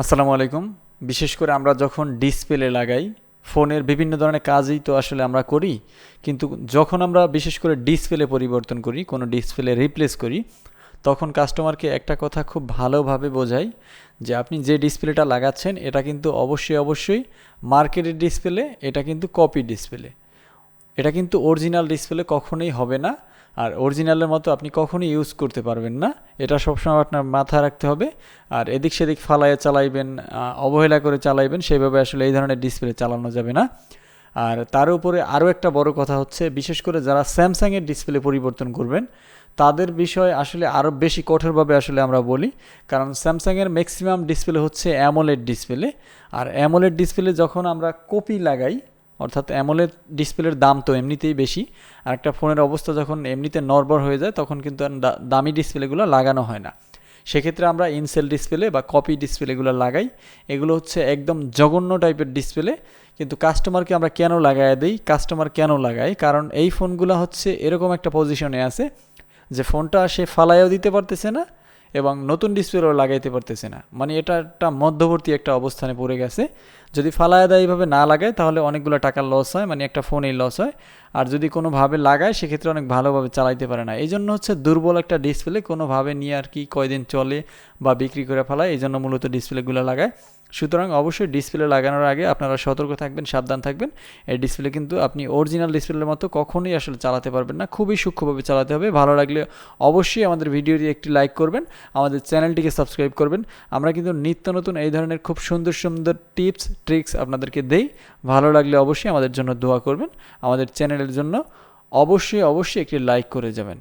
আসসালামু আলাইকুম। বিশেষ করে আমরা যখন ডিসপ্লে লাগাই, ফোনের বিভিন্ন ধরনের কাজই তো আসলে আমরা করি, কিন্তু যখন আমরা বিশেষ করে ডিসপ্লে পরিবর্তন করি, কোনো ডিসপ্লে রিপ্লেস করি, তখন কাস্টমারকে একটা কথা খুব ভালোভাবে বোঝাই যে আপনি যে ডিসপ্লেটা লাগাচ্ছেন, এটা কিন্তু অবশ্যই অবশ্যই মার্কেটের ডিসপ্লে, এটা কিন্তু কপি ডিসপ্লে। এটা কিন্তু অরিজিনাল ডিসপ্লে কখনোই হবে না। আর অরিজিনালের মতো আপনি কখনোই ইউজ করতে পারবেন না। এটা সবসময় আপনার মাথায় রাখতে হবে। আর এদিক সেদিক ফালাইয়ে চালাইবেন অবহেলা করে চালাইবেন সেভাবে আসলে এই ধরনের ডিসপ্লে চালানো যাবে না। আর তার উপরে আরও একটা বড় কথা হচ্ছে, বিশেষ করে যারা স্যামসাংয়ের ডিসপ্লে পরিবর্তন করবেন, তাদের বিষয় আসলে আরও বেশি কঠোরভাবে আসলে আমরা বলি। কারণ স্যামসাংয়ের ম্যাক্সিমাম ডিসপ্লে হচ্ছে অ্যামোলেড ডিসপ্লে আর অ্যামোলেড ডিসপ্লে যখন আমরা কপি লাগাই অর্থাৎ অ্যামোলেড ডিসপ্লের দাম তো এমনিতেই বেশি। আর একটা ফোনের অবস্থা যখন এমনিতে নর্বর হয়ে যায়, তখন কিন্তু দামি ডিসপ্লেগুলো লাগানো হয় না। সেক্ষেত্রে আমরা ইনসেল ডিসপ্লে বা কপি ডিসপ্লেগুলো লাগাই। এগুলো হচ্ছে একদম জঘন্য টাইপের ডিসপ্লে। কিন্তু কাস্টমারকে আমরা কেন লাগাই দিই? কাস্টমার কেন লাগাই কারণ এই ফোনগুলো হচ্ছে এরকম একটা পজিশনে আছে যে ফোনটা সে ফালাইও দিতে পারতেছে না এবং নতুন ডিসপ্লেও লাগাইতে পারতেছে না। মানে এটা একটা মধ্যবর্তী একটা অবস্থানে পড়ে গেছে। যদি ফালায় দেয় এইভাবে না লাগায়, তাহলে অনেকগুলো টাকার লস হয় মানে একটা ফোনেই লস হয়। আর যদি কোনোভাবে লাগায়, সেক্ষেত্রে অনেক ভালোভাবে চালাইতে পারে না। এই জন্য হচ্ছে দুর্বল একটা ডিসপ্লে কোনোভাবে নিয়ে আর কি কয়দিন চলে বা বিক্রি করে ফেলায় এই জন্য মূলত ডিসপ্লেগুলো লাগায়। সুতরাং অবশ্যই ডিসপ্লে লাগানোর আগে আপনারা সতর্ক থাকবেন, সাবধান থাকবেন। এই ডিসপ্লে কিন্তু আপনি অরিজিনাল ডিসপ্লের মতো কখনোই আসলে চালাতে পারবেন না। খুবই সূক্ষ্মভাবে চালাতে হবে। ভালো লাগলে অবশ্যই আমাদের ভিডিওটি একটি লাইক করবেন, আমাদের চ্যানেলটিকে সাবস্ক্রাইব করবেন। আমরা কিন্তু নিত্য নতুন এই ধরনের খুব সুন্দর সুন্দর টিপস ট্রিক্স আপনাদেরকে দেই। ভালো লাগলে অবশ্যই আমাদের জন্য দোয়া করবেন। আমাদের চ্যানেলের জন্য অবশ্যই অবশ্যই একটি লাইক করে যাবেন।